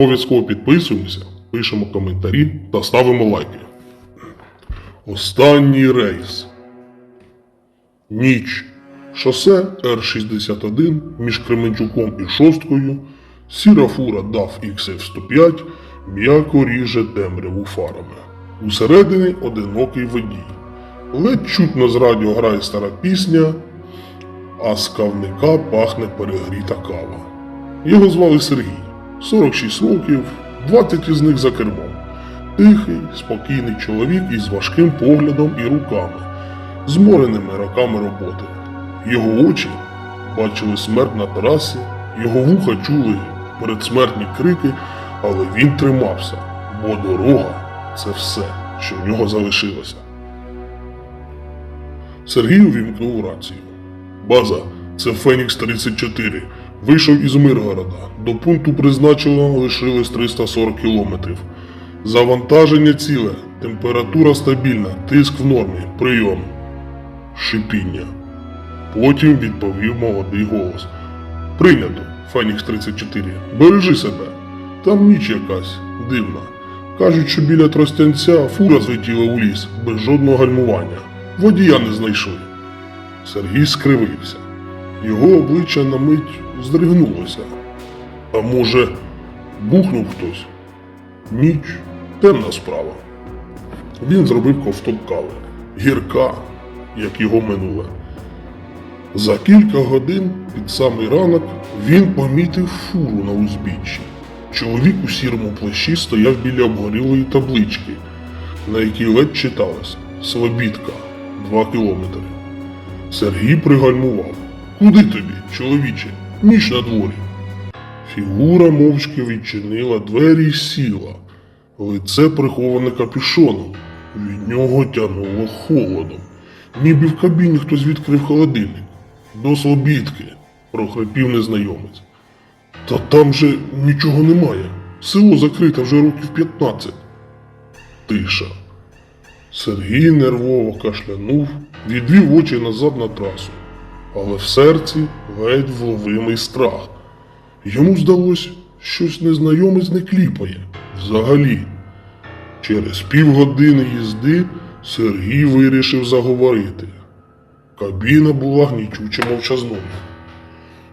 Обов'язково підписуємося, пишемо коментарі та ставимо лайки. Останній рейс. Ніч. Шосе Р-61 між Кременчуком і Шосткою. Сіра фура DAF XF-105 м'яко ріже темряву фарами. Усередині одинокий водій. Ледь чутно з радіо грає стара пісня, а з кавника пахне перегріта кава. Його звали Сергій, 46 років, 20 із них за кермом. Тихий, спокійний чоловік із важким поглядом і руками, змореними роками роботи. Його очі бачили смерть на трасі, його вуха чули передсмертні крики, але він тримався, бо дорога це все, що в нього залишилося. Сергій увімкнув рацію. База, це Фенікс 34. Вийшов із Миргорода. До пункту призначено лишилось 340 кілометрів. Завантаження ціле, температура стабільна, тиск в нормі, прийом. Шипіння. Потім відповів молодий голос. Прийнято, Фенікс 34. Бережи себе. Там ніч якась дивна. Кажуть, що біля Тростянця фура злетіла у ліс без жодного гальмування. Водія не знайшли. Сергій скривився. Його обличчя на мить здригнулося. А може, бухнув хтось? Ніч темна справа. Він зробив ковток кави. Гірка, як його минуле. За кілька годин під самий ранок він помітив фуру на узбіччі. Чоловік у сірому плащі стояв біля обгорілої таблички, на якій ледь читалось Слобідка, два кілометри. Сергій пригальмував. Куди тобі, чоловіче? Ніч на дворі. Фігура мовчки відчинила двері і сіла. Лице приховане капюшоном. Від нього тянуло холодом. Ніби в кабіні хтось відкрив холодильник. До слобідки, прохрипів незнайомець. Та там же нічого немає. Село закрите вже років 15. Тиша. Сергій нервово кашлянув, відвів очі назад на трасу, але в серці ледь вловимий страх. Йому здалось, щось незнайомець не кліпає. Взагалі. Через півгодини їзди Сергій вирішив заговорити. Кабіна була гнічуче мовчазною.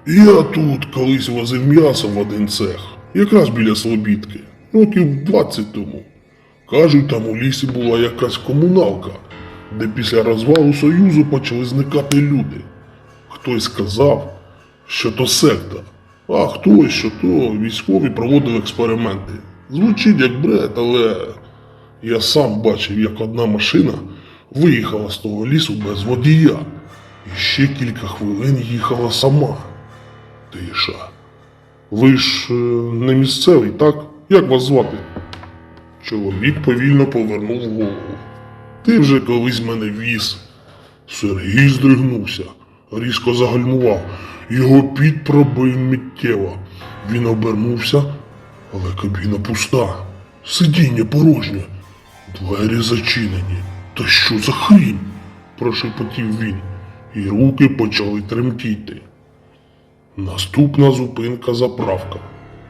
Я тут колись возив м'ясо в один цех, якраз біля Слобідки, років 20 тому. Кажуть, там у лісі була якась комуналка, де після розвалу Союзу почали зникати люди. Хтось сказав, що то секта, а хтось, що то військові проводили експерименти. Звучить як бред, але я сам бачив, як одна машина виїхала з того лісу без водія. І ще кілька хвилин їхала сама. Тиша. Ви ж е, не місцевий, так? Як вас звати? Чоловік повільно повернув голову. Ти вже колись мене віз. Сергій здригнувся, різко загальмував. Його піт пробив миттєво. Він обернувся, але кабіна пуста. Сидіння порожнє. Двері зачинені. Та що за хрінь? прошепотів він, і руки почали тремтіти. Наступна зупинка заправка.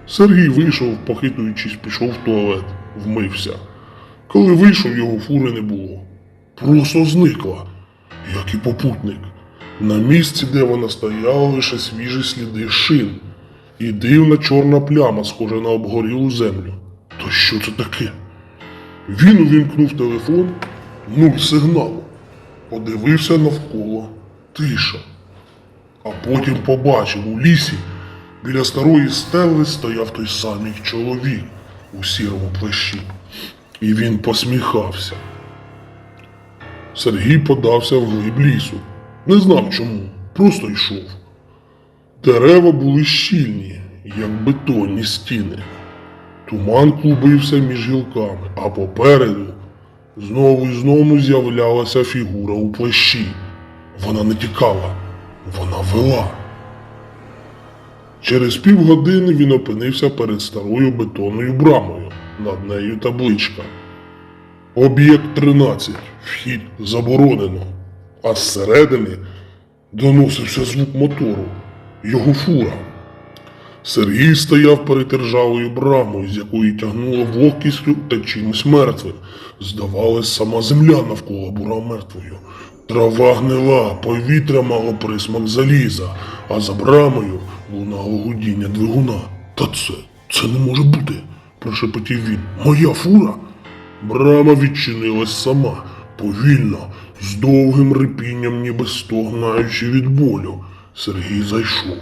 Сергій вийшов, похитуючись, пішов в туалет, вмився. Коли вийшов, його фури не було. Просто зникла, як і попутник. На місці, де вона стояла, лише свіжі сліди шин і дивна чорна пляма, схожа на обгорілу землю. То що це таке? Він увімкнув телефон, нуль сигналу. Подивився навколо. Тиша. А потім побачив у лісі біля старої стели стояв той самий чоловік у сірому плащі. І він посміхався. Сергій подався вглиб лісу. Не знав чому, просто йшов. Дерева були щільні, як бетонні стіни. Туман клубився між гілками, а попереду знову і знову з'являлася фігура у плащі. Вона не тікала, вона вела. Через півгодини він опинився перед старою бетонною брамою. Над нею табличка. Об'єкт 13. Вхід заборонено. А зсередини доносився звук мотору. Його фура. Сергій стояв перед державою брамою, з якої тягнуло вогкістю та чимось мертвим. Здавалось, сама земля навколо була мертвою. Трава гнила, повітря мало присмак заліза, а за брамою лунало гудіння двигуна. Та це, це не може бути, прошепотів він. Моя фура? Брама відчинилась сама, повільно, з довгим рипінням, ніби стогнаючи від болю. Сергій зайшов.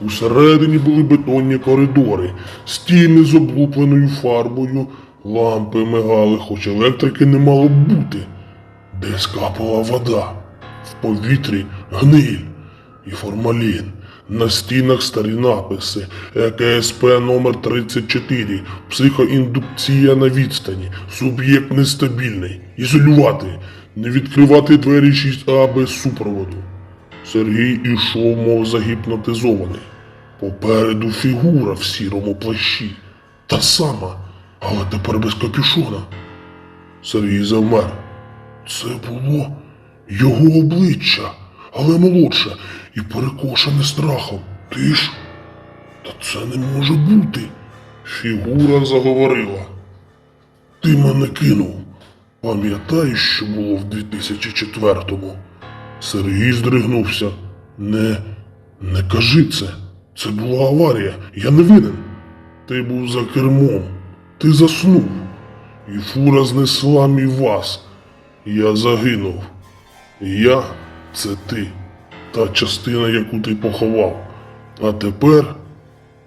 Усередині були бетонні коридори, стіни з облупленою фарбою, лампи мигали, хоч електрики не мало б бути. Десь капала вода, в повітрі гниль і формалін. На стінах старі написи ЕКСП номер 34 психоіндукція на відстані, суб'єкт нестабільний, ізолювати, не відкривати двері 6А без супроводу. Сергій ішов, мов загіпнотизований. Попереду фігура в сірому плащі. Та сама, але тепер без капюшона. Сергій завмер. Це було його обличчя, але молодше і перекошене страхом. Ти ж? Та це не може бути. Фігура заговорила. Ти мене кинув. Пам'ятаєш, що було в 2004-му? Сергій здригнувся. Не, не кажи це. Це була аварія. Я не винен. Ти був за кермом. Ти заснув. І фура знесла мій вас. Я загинув. Я це ти, та частина, яку ти поховав. А тепер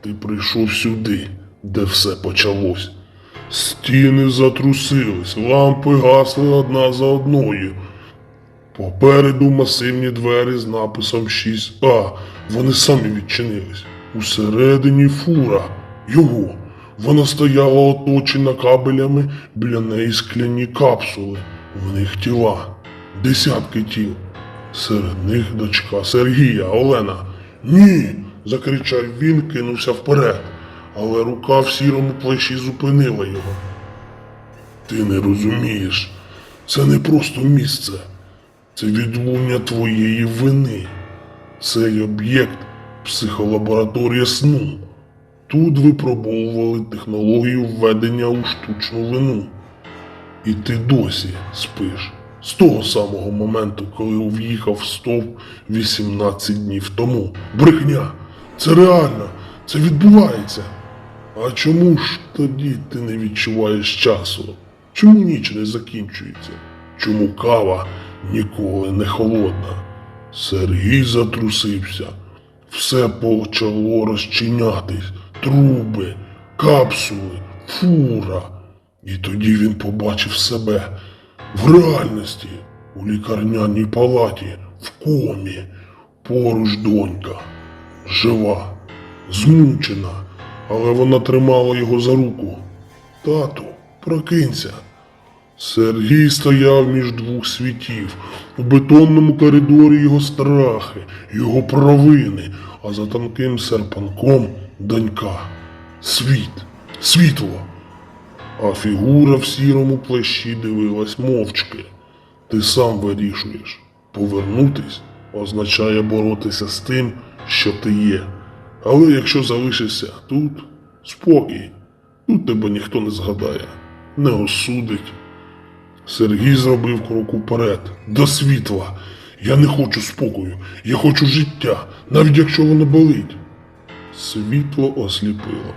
ти прийшов сюди, де все почалось. Стіни затрусились, лампи гасли одна за одною. Попереду масивні двері з написом 6А. Вони самі відчинились. Усередині фура. Його. Вона стояла оточена кабелями, біля неї скляні капсули. В них тіла. Десятки тіл. Серед них дочка Сергія, Олена. Ні. закричав він, кинувся вперед. Але рука в сірому плащі зупинила його. Ти не розумієш. Це не просто місце. Це відлуння твоєї вини. Цей об'єкт психолабораторія сну. Тут випробовували технологію введення у штучну вину. І ти досі спиш. З того самого моменту, коли в'їхав в стовп 18 днів тому. Брехня! Це реально! Це відбувається. А чому ж тоді ти не відчуваєш часу? Чому ніч не закінчується? Чому кава ніколи не холодна? Сергій затрусився. Все почало розчинятись. Труби, капсули, фура. І тоді він побачив себе в реальності, у лікарняній палаті, в комі, поруч донька, жива, змучена, але вона тримала його за руку. Тату, прокинься. Сергій стояв між двох світів. У бетонному коридорі його страхи, його провини, а за тонким серпанком донька. Світ, світло. А фігура в сірому плащі дивилась мовчки. Ти сам вирішуєш. Повернутись означає боротися з тим, що ти є. Але якщо залишишся тут, спокій, тут тебе ніхто не згадає, не осудить. Сергій зробив крок уперед, до світла. Я не хочу спокою, я хочу життя, навіть якщо воно болить. Світло осліпило.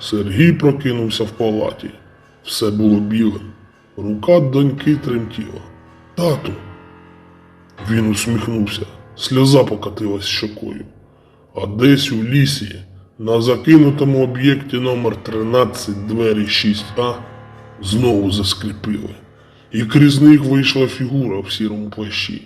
Сергій прокинувся в палаті. Все було білим. Рука доньки тремтіла. Тату. Він усміхнувся. Сльоза покатилась щокою. А десь у лісі, на закинутому об'єкті номер 13 двері 6А, знову заскріпили, І крізь них вийшла фігура в сірому плащі.